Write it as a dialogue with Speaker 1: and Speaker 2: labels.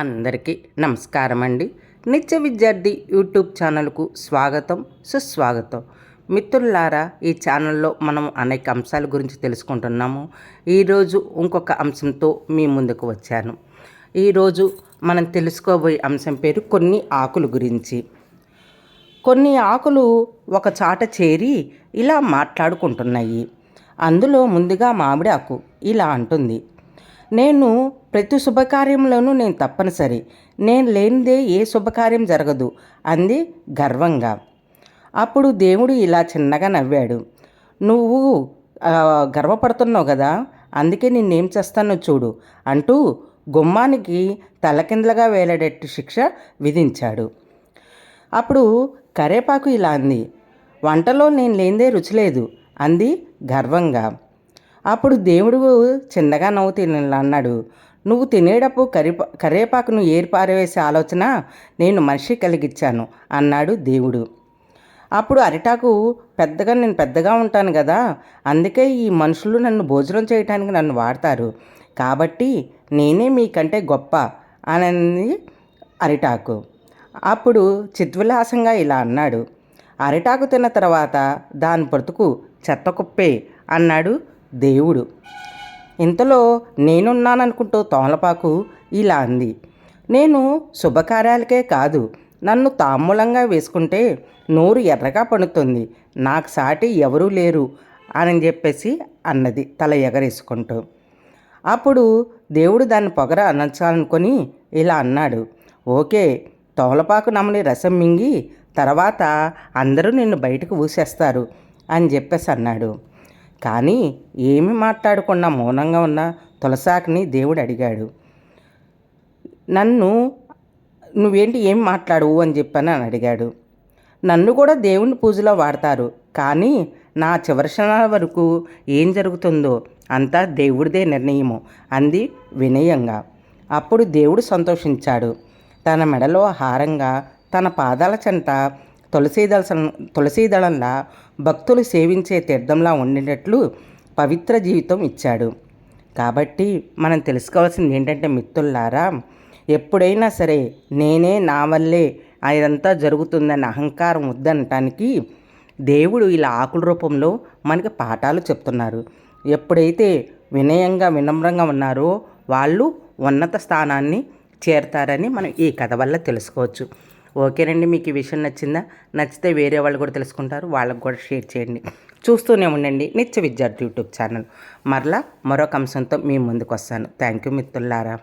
Speaker 1: అందరికీ నమస్కారం అండి నిత్య విద్యార్థి యూట్యూబ్ ఛానల్కు స్వాగతం సుస్వాగతం. మిత్రులారా ఈ ఛానల్లో మనం అనేక అంశాల గురించి తెలుసుకుంటున్నాము. ఈరోజు ఇంకొక అంశంతో మీ ముందుకు వచ్చాను. ఈరోజు మనం తెలుసుకోబోయే అంశం పేరు కొన్ని ఆకుల గురించి. కొన్ని ఆకులు ఒక చాట చేరి ఇలా మాట్లాడుకుంటున్నాయి. అందులో ముందుగా మామిడి ఆకు ఇలా అంటుంది. నేను ప్రతి శుభకార్యంలోనూ నేను తప్పనిసరి. నేను లేనిదే ఏ శుభకార్యం జరగదు అంది గర్వంగా. అప్పుడు దేవుడు ఇలా చిన్నగా నవ్వాడు. నువ్వు గర్వపడుతున్నావు కదా? అందుకే నిన్నేం చేస్తానో చూడు అంటూ గుమ్మానికి తలకిందలుగా వేలాడేట్టు శిక్ష విధించాడు. అప్పుడు కరేపాకు ఇలా అంది వంటలో నేను లేనిదే రుచి లేదు అంది గర్వంగా. అప్పుడు దేవుడు చిన్నగా నవ్వు తినలా అన్నాడు. నువ్వు తినేటప్పుడు కరిపా కరేపాకును ఏర్పారవేసే ఆలోచన నేను మనిషి కలిగించాను అన్నాడు దేవుడు. అప్పుడు అరిటాకు పెద్దగా నేను పెద్దగా ఉంటాను కదా అందుకే ఈ మనుషులు నన్ను భోజనం చేయడానికి నన్ను వాడతారు. కాబట్టి నేనే మీకంటే గొప్ప అని అరిటాకు. అప్పుడు చిద్విలాసంగా ఇలా అన్నాడు. అరిటాకు తిన్న తర్వాత దాని బ్రతుకు చెత్త కుప్పే అన్నాడు దేవుడు. ఇంతలో నేనున్నాననుకుంటూ తోమలపాకు ఇలా అంది నేను శుభకార్యాలకే కాదు నన్ను తామూలంగా వేసుకుంటే నోరు ఎర్రగా పడుతుంది నాకు సాటి ఎవరూ లేరు అని చెప్పేసి అన్నది తల ఎగరేసుకుంటూ. అప్పుడు దేవుడు దాన్ని పొగర అనర్చాలనుకొని ఇలా అన్నాడు ఓకే తోలపాకు నమ్మని రసం మింగి తర్వాత అందరూ నిన్ను బయటకు ఊసేస్తారు అని చెప్పేసి అన్నాడు. కానీ ఏమి మాట్లాడకుండా మౌనంగా ఉన్న తులసాకిని దేవుడు అడిగాడు. నన్ను నువ్వేంటి ఏం మాట్లాడవు అని చెప్పని అని అడిగాడు. నన్ను కూడా దేవుని పూజలో వాడతారు కానీ నా చివరి క్షణాల వరకు ఏం జరుగుతుందో అంతా దేవుడిదే నిర్ణయము అంది వినయంగా. అప్పుడు దేవుడు సంతోషించాడు. తన మెడలో హారంగా తన పాదాల చెంత తులసీదళ తులసీదళంలా భక్తులు సేవించే తీర్థంలా ఉండేటట్లు పవిత్ర జీవితం ఇచ్చాడు. కాబట్టి మనం తెలుసుకోవాల్సింది ఏంటంటే మిత్రులారా ఎప్పుడైనా సరే నేనే నా వల్లే అదంతా జరుగుతుందన్న అహంకారం వద్దనటానికి దేవుడు ఇలా ఆకుల రూపంలో మనకి పాఠాలు చెప్తున్నారు. ఎప్పుడైతే వినయంగా వినమ్రంగా ఉన్నారో వాళ్ళు ఉన్నత స్థానాన్ని చేరతారని మనం ఈ కథ వల్ల తెలుసుకోవచ్చు. ఓకేనండి మీకు ఈ విషయం నచ్చిందా? నచ్చితే వేరే వాళ్ళు కూడా తెలుసుకుంటారు వాళ్ళకు కూడా షేర్ చేయండి. చూస్తూనే ఉండండి నిత్య విద్యార్థి యూట్యూబ్ ఛానల్. మరలా మరొక అంశంతో మీ ముందుకు వస్తాను థ్యాంక్ యూ మిత్రులారా.